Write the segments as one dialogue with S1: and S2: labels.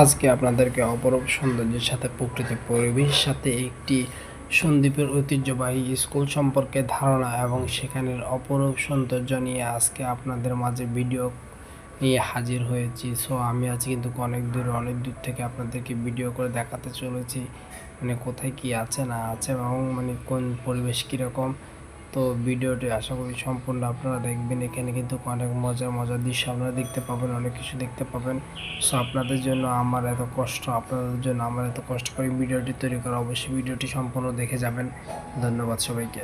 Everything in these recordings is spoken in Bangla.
S1: আজকে আপনাদেরকে অপরূপ সৌন্দর্যের সাথে প্রকৃতি পরিবেশের সাথে একটি সন্দ্বীপের ঐতিহ্যবাহী স্কুল সম্পর্কে ধারণা এবং সেখানের অপরূপ সৌন্দর্য নিয়ে আজকে আপনাদের মাঝে ভিডিও নিয়ে হাজির হয়েছি। সো আমি আজ কিন্তু অনেক দূর অনেক দূর থেকে আপনাদেরকে ভিডিও করে দেখাতে চলেছি। মানে কোথায় কি আছে, না আছে, এবং মানে কোন পরিবেশ কীরকম তো ভিডিওটি আশা করি সম্পূর্ণ আপনারা দেখবেন। এখানে কিন্তু অনেক মজার মজার দৃশ্য আপনারা দেখতে পাবেন, অনেক কিছু দেখতে পাবেন। সো আপনাদের জন্য আমার এত কষ্ট, আপনাদের জন্য আমার এত কষ্ট করে ভিডিওটি তৈরি করা। অবশ্যই ভিডিওটি সম্পূর্ণ দেখে যাবেন। ধন্যবাদ সবাইকে।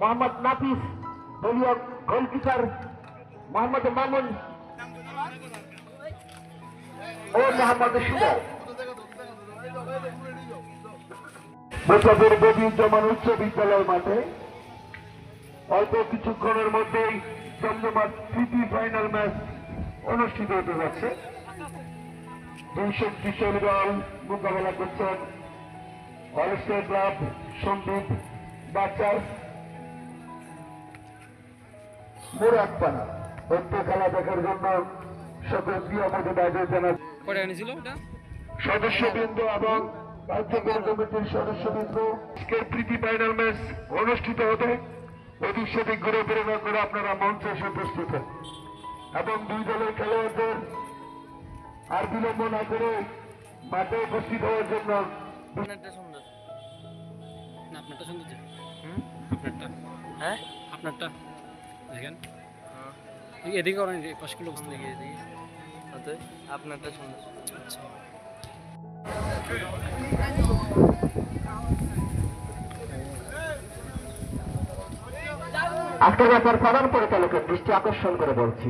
S2: মোহাম্মদ নাফিস, দলীয় গোলকিপার মোহাম্মদ মামুন ও মোহাম্মদ সুদর মুসাফির বদিউজ্জামান উচ্চ বিদ্যালয় মাঠে অল্প কিছুক্ষণের মধ্যেই জমজমাট তৃতীয় ফাইনাল ম্যাচ অনুষ্ঠিত হতে যাচ্ছে। দুই কিশোর দল মোকাবেলা করছেন অরেস্টার ক্লাব সন্দীপ বাচ্চার। মুরাদপাড়া উক্ত খেলা দেখার জন্য সকল আমাদের বাইরে জানা
S3: কয়টা এনেছিল ওটা
S2: সদস্যবৃন্দ এবং কার্যকরী কমিটির সদস্যবৃন্দ। আজকের প্রীতি ফাইনাল ম্যাচ অনুষ্ঠিত হতে অধিক সঠিক ঘুরে প্রেরণা করে আপনারা মঞ্চে এসে উপস্থিত হন। এবং দুই দলের খেলোয়াড়দের আর বিলম্ব না করে মাঠে উপস্থিত হওয়ার জন্য
S3: আপনারটা সুন্দর। না আপনারটা সুন্দর যে হুম? আপনারটা।
S4: হ্যাঁ?
S3: আপনারটা। দেখেন। এই এদিকে করেন পাঁচগুলো বসতে
S4: দেখি দেখি অতএব আপনারটা সুন্দর।
S3: আচ্ছা।
S2: একটা ব্যাপার প্রধান পরিচালকের দৃষ্টি আকর্ষণ করে বলছি।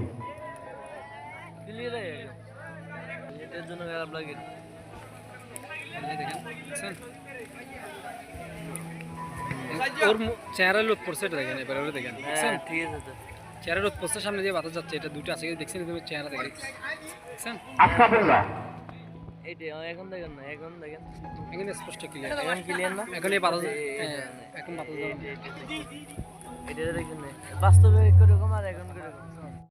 S4: এটার জন্য খারাপ লাগে।
S3: দেখেন। ওর মু- চেহারা লোক পড়ছে এটা দেখেন এবার দেখেন
S4: হ্যাঁ
S3: দেখছেন
S4: ঠিক আছে তো
S3: চেহারা লোদ পড়ছে সামনে দিয়ে বাতাস যাচ্ছে এটা দুটো আছে দেখছেন তুমি চেহারা দেখেন দেখছেন
S4: এখন দেখেন না এখন দেখেন
S3: এখানে স্পষ্ট ক্লিয়ার
S4: এখন ক্লিয়ার না
S3: এখন এই বাতাস হ্যাঁ এখন বাতাস
S4: এটা দেখেন বাস্তবে কীরকম আর এখন কীরকম